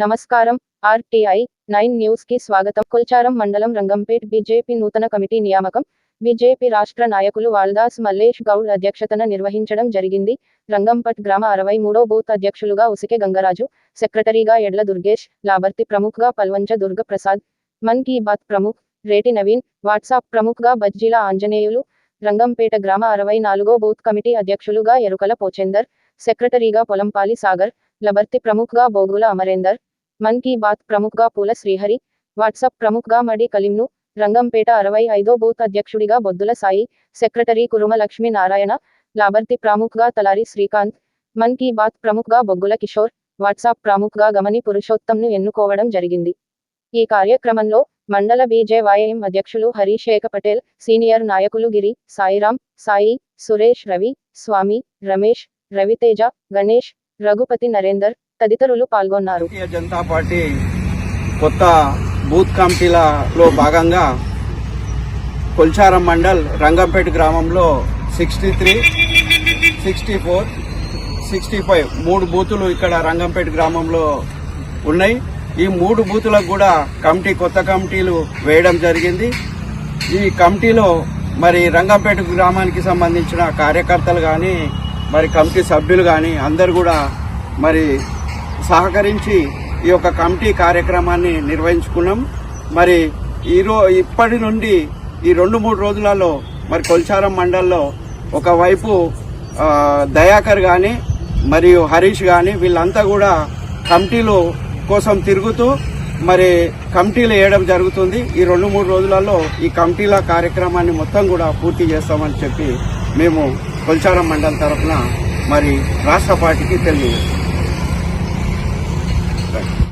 నమస్కారం. RTI nine న్యూస్కి స్వాగతం. కుల్చారం మండలం రంగంపేట్ బీజేపీ నూతన కమిటీ నియామకం. బీజేపీ రాష్ట్ర నాయకులు వాల్దాస్ మల్లేష్ గౌడ్ అధ్యక్షతన నిర్వహించడం జరిగింది. రంగంపట్ గ్రామ అరవై మూడో బూత్ అధ్యక్షులుగా ఉసికే గంగరాజు సెక్రటరీగా ఎడ్ల దుర్గేష్ లాబర్తి ప్రముఖ్గా పల్వంచ దుర్గ ప్రసాద్ మన్ కీ బాత్ ప్రముఖ్ రేటి నవీన్ వాట్సాప్ ప్రముఖ్గా బజ్జీల ఆంజనేయులు రంగంపేట గ్రామ అరవై నాలుగో బూత్ కమిటీ అధ్యక్షులుగా ఎరుకల పోచెందర్ సెక్రటరీగా పొలంపాలి సాగర్ లబర్తి ప్రముఖ్గా బోగుల అమరేందర్ మన్ కీ బాత్ ప్రముఖ్గా పూల శ్రీహరి వాట్సాప్ ప్రముఖ్గా మడి కలీంను రంగంపేట అరవై ఐదో బూత్ అధ్యక్షుడిగా బొద్దుల సాయి సెక్రటరీ కురుమ లక్ష్మీ నారాయణ లాబర్తి ప్రముఖ్గా తలారి శ్రీకాంత్ మన్ కీ బాత్ ప్రముఖ్గా బొగ్గుల కిషోర్ వాట్సాప్ ప్రముఖ్గా గమని పురుషోత్తంను ఎన్నుకోవడం జరిగింది. ఈ కార్యక్రమంలో మండల బీజేవైఎం అధ్యక్షులు హరీశేఖ పటేల్ సీనియర్ నాయకులు గిరి సాయిరాం సాయి సురేష్ రవి స్వామి రమేష్ రవితేజ గణేష్ రఘుపతి నరేందర్ తదితరులు పాల్గొన్నారు. జనతా పార్టీ కొత్త బూత్ కమిటీలలో భాగంగా కొల్చారం మండల్ రంగంపేట గ్రామంలో sixty three sixty four sixty five మూడు బూతులు ఇక్కడ రంగంపేట గ్రామంలో ఉన్నాయి. ఈ మూడు బూతులకు కూడా కమిటీ కొత్త కమిటీలు వేయడం జరిగింది. ఈ కమిటీలో మరి రంగంపేట గ్రామానికి సంబంధించిన కార్యకర్తలు కానీ మరి కమిటీ సభ్యులు కానీ అందరు కూడా మరి సహకరించి ఈ యొక్క కమిటీ కార్యక్రమాన్ని నిర్వహించుకున్నాం. మరి ఈరో ఇప్పటి నుండి ఈ రెండు మూడు రోజులలో మరి కొల్చారం మండల్లో ఒకవైపు దయాకర్ కానీ మరియు హరీష్ కానీ వీళ్ళంతా కూడా కమిటీలు కోసం తిరుగుతూ మరి కమిటీలు వేయడం జరుగుతుంది. ఈ రెండు మూడు రోజులలో ఈ కమిటీల కార్యక్రమాన్ని మొత్తం కూడా పూర్తి చేస్తామని చెప్పి మేము కొల్చారం మండలం తరఫున మరి రాష్ట్ర పార్టీకి తెలియజేస్తాం Thanks.